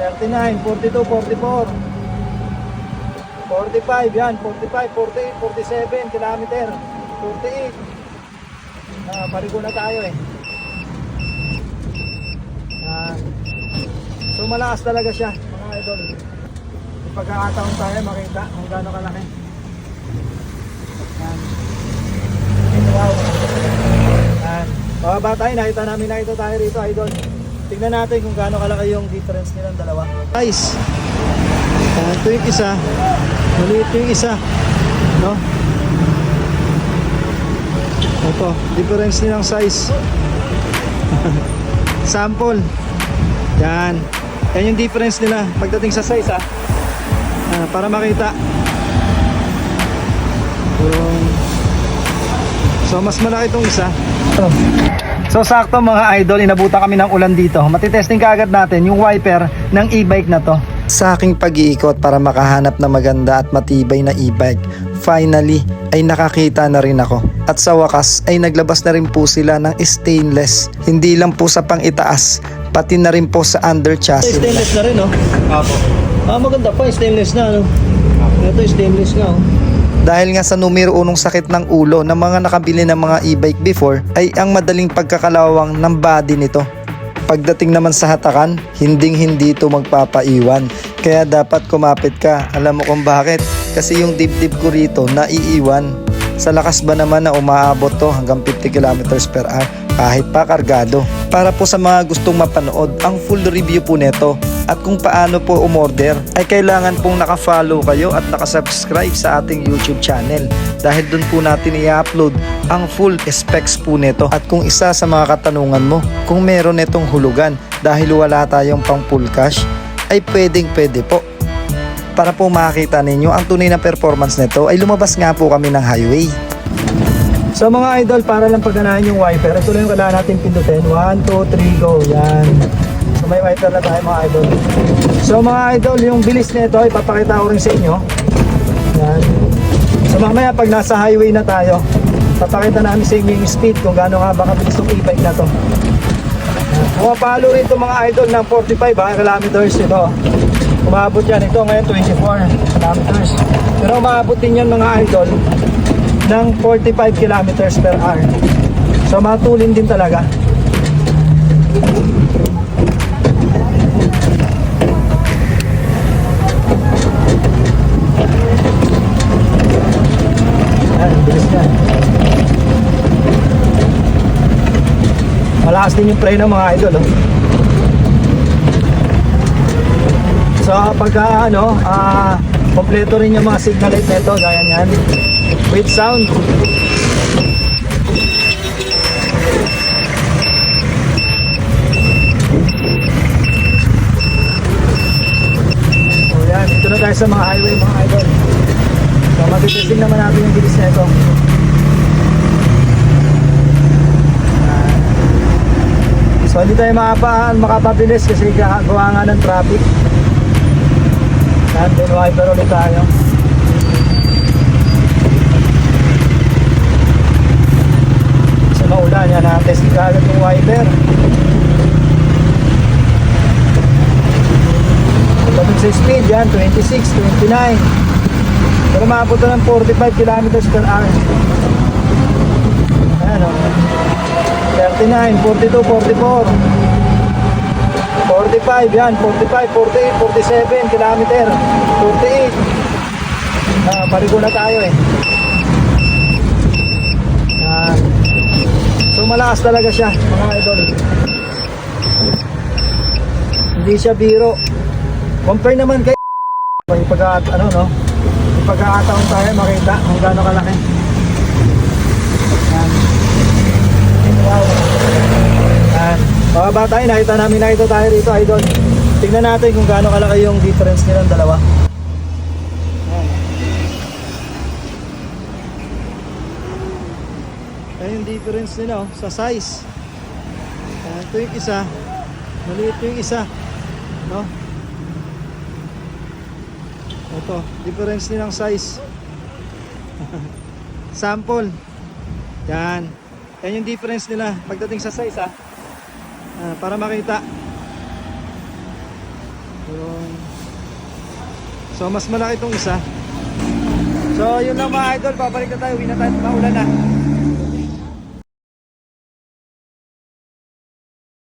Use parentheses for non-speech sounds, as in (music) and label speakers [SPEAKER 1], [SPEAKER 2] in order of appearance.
[SPEAKER 1] 39, 42, 44. 45 yan, 45, 48, 47 kilometer. 48. Ah, parigo na tayo eh. Ah, so malakas talaga siya, mga idol. Pagkakataon tayo makita kung gaano kalaki. Yan. Wow. Yan. Bababa tayo, nakita namin nakita tayo rito, idol. Tingnan natin kung gaano kalaki yung difference nilang dalawa. Guys, uh, ito yung isa, maliit yung isa, no? Ito, difference nilang size. (laughs) Sample. Yan. Yan yung difference nila pagdating sa size, ah. Ah, para makita. So mas malaki itong isa. So sakto mga idol, inabutan kami ng ulan dito. Matitesting kaagad natin yung wiper ng e-bike na to.
[SPEAKER 2] Sa aking pag-iikot para makahanap na maganda at matibay na e-bike, finally ay nakakita na rin ako. At sa wakas ay naglabas na rin po sila ng stainless. Hindi lang po sa pang itaas, pati na rin po sa under chassis.
[SPEAKER 1] Stainless na rin, no?
[SPEAKER 3] Apo.
[SPEAKER 1] Ah, maganda pa, stainless na, no? Ito stainless nga, oh.
[SPEAKER 2] Dahil nga sa numero unong sakit ng ulo ng mga nakabili ng mga e-bike before ay ang madaling pagkakalawang ng body nito. Pagdating naman sa hatakan, hinding hindi ito magpapaiwan. Kaya dapat kumapit ka. Alam mo kung bakit? Kasi yung dibdib ko rito naiiwan. Sa lakas ba naman na umaabot to hanggang 50 km per hour kahit pa kargado. Para po sa mga gustong mapanood ang full review po neto at kung paano po umorder ay kailangan pong nakafollow kayo at nakasubscribe sa ating YouTube channel dahil doon po natin i-upload ang full specs po nito at kung isa sa mga katanungan mo kung meron netong hulugan dahil wala tayong pang full cash ay pwedeng pwede po para po makakita ninyo ang tunay na performance nito ay lumabas nga po kami ng highway
[SPEAKER 1] So mga idol, para lang pagganahan yung wiper, ito lang yung kailangan natin pindutin. 1, 2, 3, go. Yan. May wiper na tayo mga idol. So mga idol, yung bilis nito, ipapakita ko rin sa inyo. Yan. So mamaya pag nasa highway na tayo, papakita namin sa inyo yung speed kung gaano nga ba kabilis yung e-bike na to. Pumapalo rin ito mga idol ng 45 ha, kilometers ito. Umabot yan. Ito ngayon 24 kilometers. Pero umabot din yan mga idol ng 45 kilometers per hour. So matulin din talaga. Ayan, bilis niya. Malakas din yung preno mga idol. Oh. So pagka ano, ah, kompleto rin yung mga signal light nito, gaya niyan. With sound. So yan, dito na tayo sa mga highway mga idol. So matitesting naman natin yung bilis nito. Yan. So hindi tayo makapa, makapabilis kasi gawa nga ng traffic. Then wiper ulit tayo. Sa maulan, yan na-test ka agad yung wiper. Pagdating sa speed, yan, 26, 29. Pero na ng 45 kilometers per hour. Ayan, o. 39, 42, 44. 45 yan, 45, 48, 47 kilometer, 48. Ah, parigo na tayo eh. Ah, so malakas talaga siya, mga idol. Hindi siya biro. Compare naman kay (laughs) may pagka ano no, pagkakataon tayo makita kung gaano kalaki. Yan. Wow. Yan. Bababa tayo, nakita namin nakita tayo rito, idol. Tingnan natin kung gaano kalaki yung difference nilang dalawa. Yan. Yan yung difference nila oh, sa size. Yan, ito yung isa. Maliit yung isa. No? Ito, difference nilang size. (laughs) Sample. Yan. Yan yung difference nila pagdating sa size ha. Ah, para makita. Yun. So mas malaki itong isa. So yun lang mga idol, babalik na tayo, uwi na tayo, maulan na.